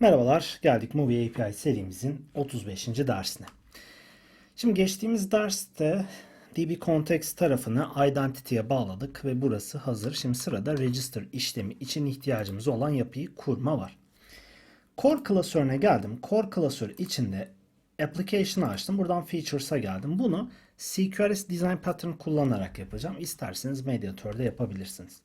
Merhabalar, geldik Movie API serimizin 35. dersine. Şimdi geçtiğimiz derste DB Context tarafını Identity'ye bağladık ve burası hazır. Şimdi sırada Register işlemi için ihtiyacımız olan yapıyı kurma var. Core klasörüne geldim. Core klasörü içinde Application'ı açtım. Buradan Features'a geldim. Bunu CQRS Design Pattern kullanarak yapacağım. İsterseniz Mediator'da yapabilirsiniz.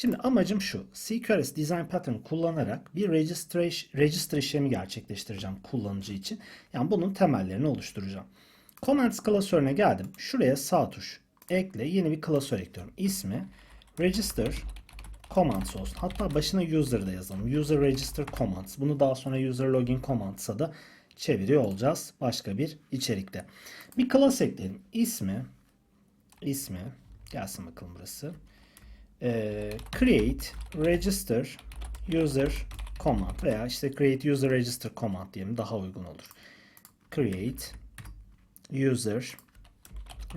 Şimdi amacım şu. CQRS Design Pattern kullanarak bir register, işlemi gerçekleştireceğim kullanıcı için. Yani bunun temellerini oluşturacağım. Commands klasörüne geldim. Şuraya sağ tuş ekle. Yeni bir klasör ekliyorum. İsmi register commands olsun. Hatta başına user da yazalım. User register commands. Bunu daha sonra user login commands'a da çeviriyor olacağız. Başka bir içerikte. Bir class ekleyelim. İsmi ismi gelsin bakalım burası e, create register user command veya işte create user register command diyelim daha uygun olur. Create user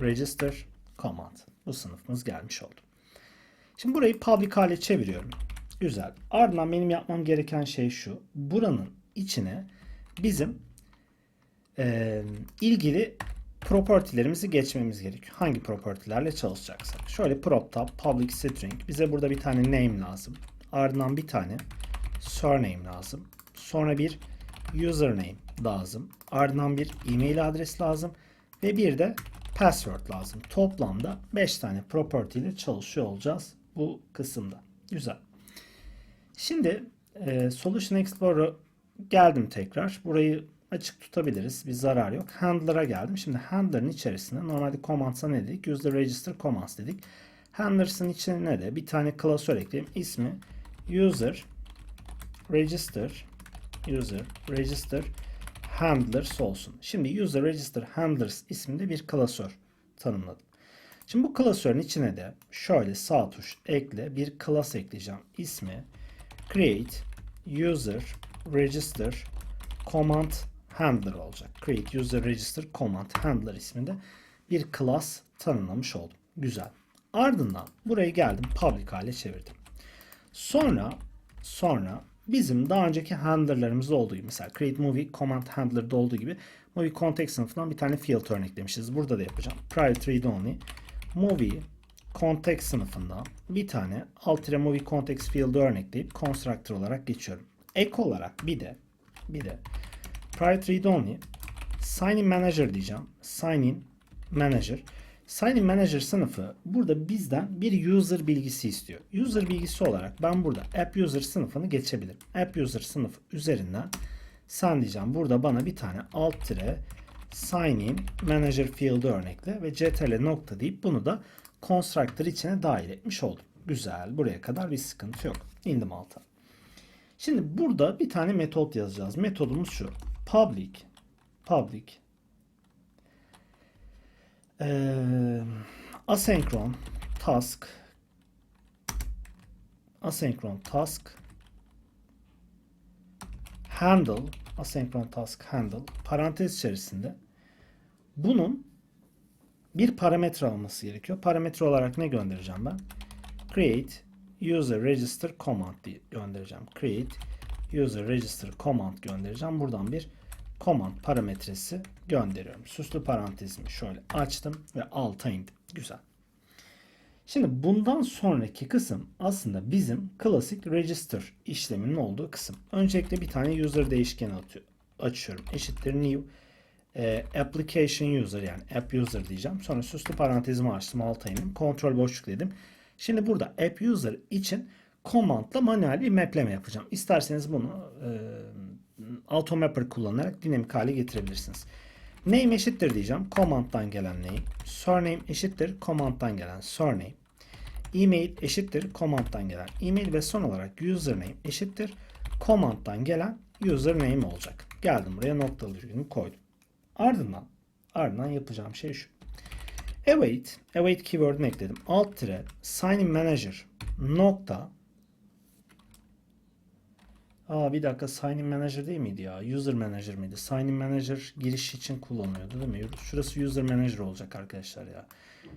register command. Bu sınıfımız gelmiş oldu. Şimdi burayı public hale çeviriyorum. Güzel. Ardından benim yapmam gereken şey şu. Buranın içine bizim e, ilgili property'lerimizi geçmemiz gerekiyor. Hangi property'lerle çalışacaksak. Şöyle prop tab public string. Bize burada bir tane name lazım. Ardından bir tane surname lazım. Sonra bir username lazım. Ardından bir e-mail adres lazım. Ve bir de password lazım. Toplamda 5 tane property ile çalışıyor olacağız bu kısımda. Güzel. Şimdi e, Solution Explorer'a geldim tekrar. Burayı açık tutabiliriz. Bir zarar yok. Handler'a geldim. Şimdi handler'ın içerisinde normalde commands'a ne dedik? User register commands dedik. Handlers'ın içine de bir tane klasör ekleyeyim. İsmi user register user register handlers olsun. Şimdi user register handlers isminde bir klasör tanımladım. Şimdi bu klasörün içine de şöyle sağ tuş ekle bir class ekleyeceğim. İsmi create user register command handler olacak. Create user register command handler isminde bir class tanımlamış oldum. Güzel. Ardından buraya geldim public hale çevirdim. Sonra sonra bizim daha önceki handlerlarımızda olduğu gibi mesela create movie command handler'da olduğu gibi movie context sınıfından bir tane field örneklemişiz. Burada da yapacağım. Private read only movie context sınıfından bir tane alt movie context field örnekleyip constructor olarak geçiyorum. Ek olarak bir de bir de private read only sign manager diyeceğim. Sign in manager. Sign manager sınıfı burada bizden bir user bilgisi istiyor. User bilgisi olarak ben burada app user sınıfını geçebilirim. App user sınıfı üzerinden sen diyeceğim burada bana bir tane alt tire sign manager field örnekle ve ctrl nokta deyip bunu da constructor içine dahil etmiş oldum. Güzel. Buraya kadar bir sıkıntı yok. İndim alta. Şimdi burada bir tane metot yazacağız. Metodumuz şu. Public public ee, asenkron task asenkron task handle asenkron task handle parantez içerisinde bunun bir parametre alması gerekiyor. Parametre olarak ne göndereceğim ben? Create user register command diye göndereceğim. Create user register command göndereceğim. Buradan bir command parametresi gönderiyorum. Süslü parantezimi şöyle açtım ve alta indim. Güzel. Şimdi bundan sonraki kısım aslında bizim klasik register işleminin olduğu kısım. Öncelikle bir tane user değişkeni atıyor, açıyorum. Eşittir new e, application user yani app user diyeceğim. Sonra süslü parantezimi açtım alta indim. Kontrol boşluk dedim. Şimdi burada app user için commandla manuel bir mapleme yapacağım. İsterseniz bunu e, automapper kullanarak dinamik hale getirebilirsiniz. Name eşittir diyeceğim. Command'dan gelen name. Surname eşittir. Command'dan gelen surname. E-mail eşittir. Command'dan gelen e-mail ve son olarak username eşittir. Command'dan gelen username olacak. Geldim buraya noktalı virgülümü koydum. Ardından ardından yapacağım şey şu. Await, await keyword'unu ekledim. Alt tire sign in manager nokta Aa bir dakika sign in manager değil miydi ya? User manager mıydı? Sign in manager giriş için kullanılıyordu değil mi? Şurası user manager olacak arkadaşlar ya.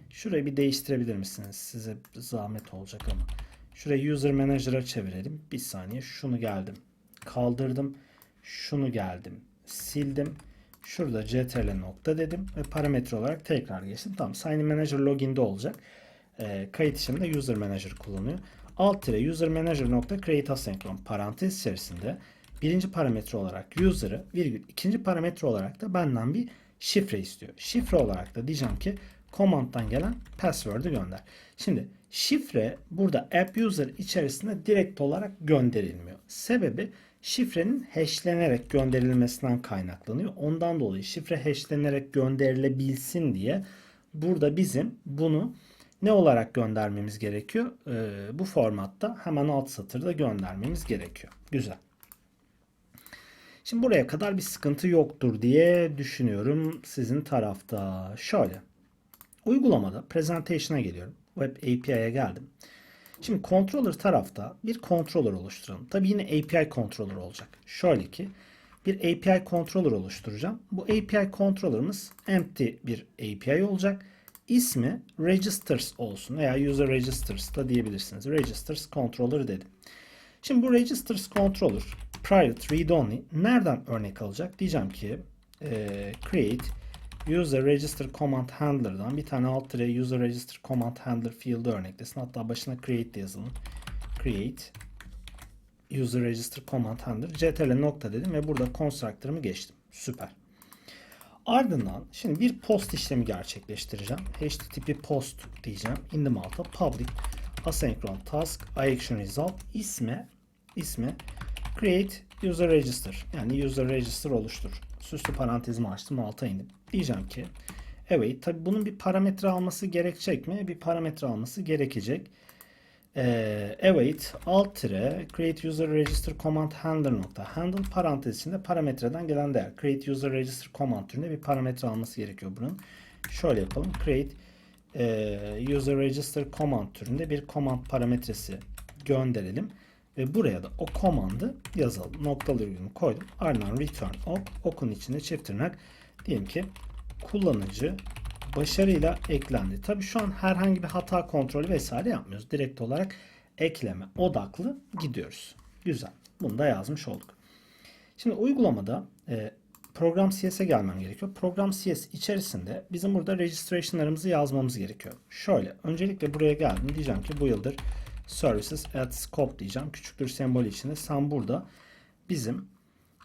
Şurayı bir değiştirebilir misiniz? Size zahmet olacak ama. Şurayı user manager'a çevirelim. Bir saniye şunu geldim. kaldırdım. Şunu geldim sildim. Şurada ctrl nokta dedim ve parametre olarak tekrar geçtim. Tamam Sign in Manager login'de olacak. Ee, kayıt işleminde User Manager kullanıyor. Alt tire User Manager nokta create asenkron parantez içerisinde birinci parametre olarak user'ı virgül ikinci parametre olarak da benden bir şifre istiyor. Şifre olarak da diyeceğim ki command'dan gelen password'ı gönder. Şimdi şifre burada app user içerisinde direkt olarak gönderilmiyor. Sebebi şifrenin hashlenerek gönderilmesinden kaynaklanıyor. Ondan dolayı şifre hashlenerek gönderilebilsin diye burada bizim bunu ne olarak göndermemiz gerekiyor? Ee, bu formatta hemen alt satırda göndermemiz gerekiyor. Güzel. Şimdi buraya kadar bir sıkıntı yoktur diye düşünüyorum sizin tarafta. Şöyle. Uygulamada presentation'a geliyorum. Web API'ye geldim. Şimdi controller tarafta bir controller oluşturalım. Tabii yine API controller olacak. Şöyle ki bir API controller oluşturacağım. Bu API controller'ımız empty bir API olacak. İsmi registers olsun veya user registers da diyebilirsiniz. Registers controller dedim. Şimdi bu registers controller private read only nereden örnek alacak? Diyeceğim ki e, create user register command handler'dan bir tane alt tire user register command handler field'ı örneklesin. Hatta başına create de yazalım. Create user register command handler ctrl nokta dedim ve burada constructor'ımı geçtim. Süper. Ardından şimdi bir post işlemi gerçekleştireceğim. HTTP post diyeceğim. İndim alta public asynchron task action result isme isme create user register yani user register oluştur. Süslü parantezimi açtım alta indim. Diyeceğim ki evet tabi bunun bir parametre alması gerekecek mi? Bir parametre alması gerekecek. Ee, evet alt tire create user register command handler nokta handle parantez içinde parametreden gelen değer create user register command türünde bir parametre alması gerekiyor bunun. Şöyle yapalım create e, user register command türünde bir command parametresi gönderelim ve buraya da o komandı yazalım. Noktalı virgülünü koydum. Ardından return ok okun içinde çift tırnak diyelim ki kullanıcı başarıyla eklendi. Tabi şu an herhangi bir hata kontrolü vesaire yapmıyoruz. Direkt olarak ekleme odaklı gidiyoruz. Güzel. Bunu da yazmış olduk. Şimdi uygulamada e, program CS'e gelmem gerekiyor. Program CS içerisinde bizim burada registration'larımızı yazmamız gerekiyor. Şöyle öncelikle buraya geldim. Diyeceğim ki bu yıldır services at scope diyeceğim. Küçüktür sembolü içinde. Sen burada bizim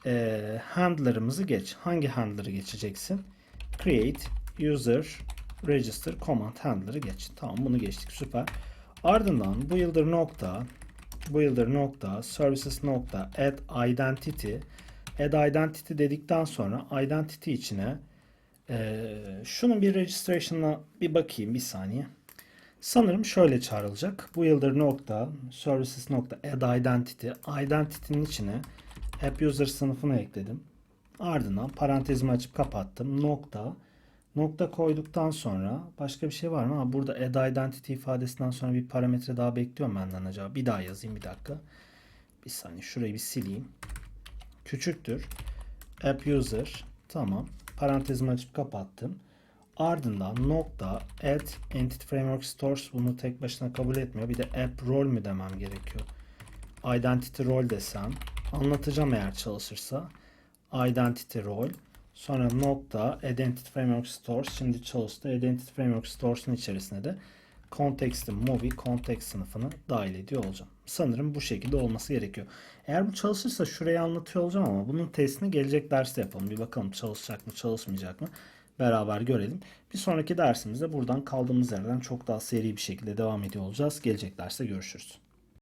e, handler'ımızı geç. Hangi handler'ı geçeceksin? Create user register command handler'ı geç. Tamam bunu geçtik. Süper. Ardından bu yıldır nokta bu yıldır nokta services nokta add identity add identity dedikten sonra identity içine e, şunun bir registration'ına bir bakayım bir saniye. Sanırım şöyle çağrılacak. Bu yıldır nokta services nokta add identity identity'nin içine app user sınıfını ekledim. Ardından parantezimi açıp kapattım. Nokta nokta koyduktan sonra başka bir şey var mı? Ha, burada add identity ifadesinden sonra bir parametre daha bekliyorum benden acaba. Bir daha yazayım bir dakika. Bir saniye şurayı bir sileyim. Küçüktür. App user. Tamam. Parantezimi açıp kapattım. Ardından nokta add entity framework stores bunu tek başına kabul etmiyor. Bir de app role mü demem gerekiyor. Identity role desem anlatacağım eğer çalışırsa. Identity role sonra nokta identity framework stores şimdi çalıştı. Identity framework stores'un içerisine de context'in movie context sınıfını dahil ediyor olacağım. Sanırım bu şekilde olması gerekiyor. Eğer bu çalışırsa şurayı anlatıyor olacağım ama bunun testini gelecek derste yapalım. Bir bakalım çalışacak mı çalışmayacak mı beraber görelim. Bir sonraki dersimizde buradan kaldığımız yerden çok daha seri bir şekilde devam ediyor olacağız. Gelecek derste görüşürüz.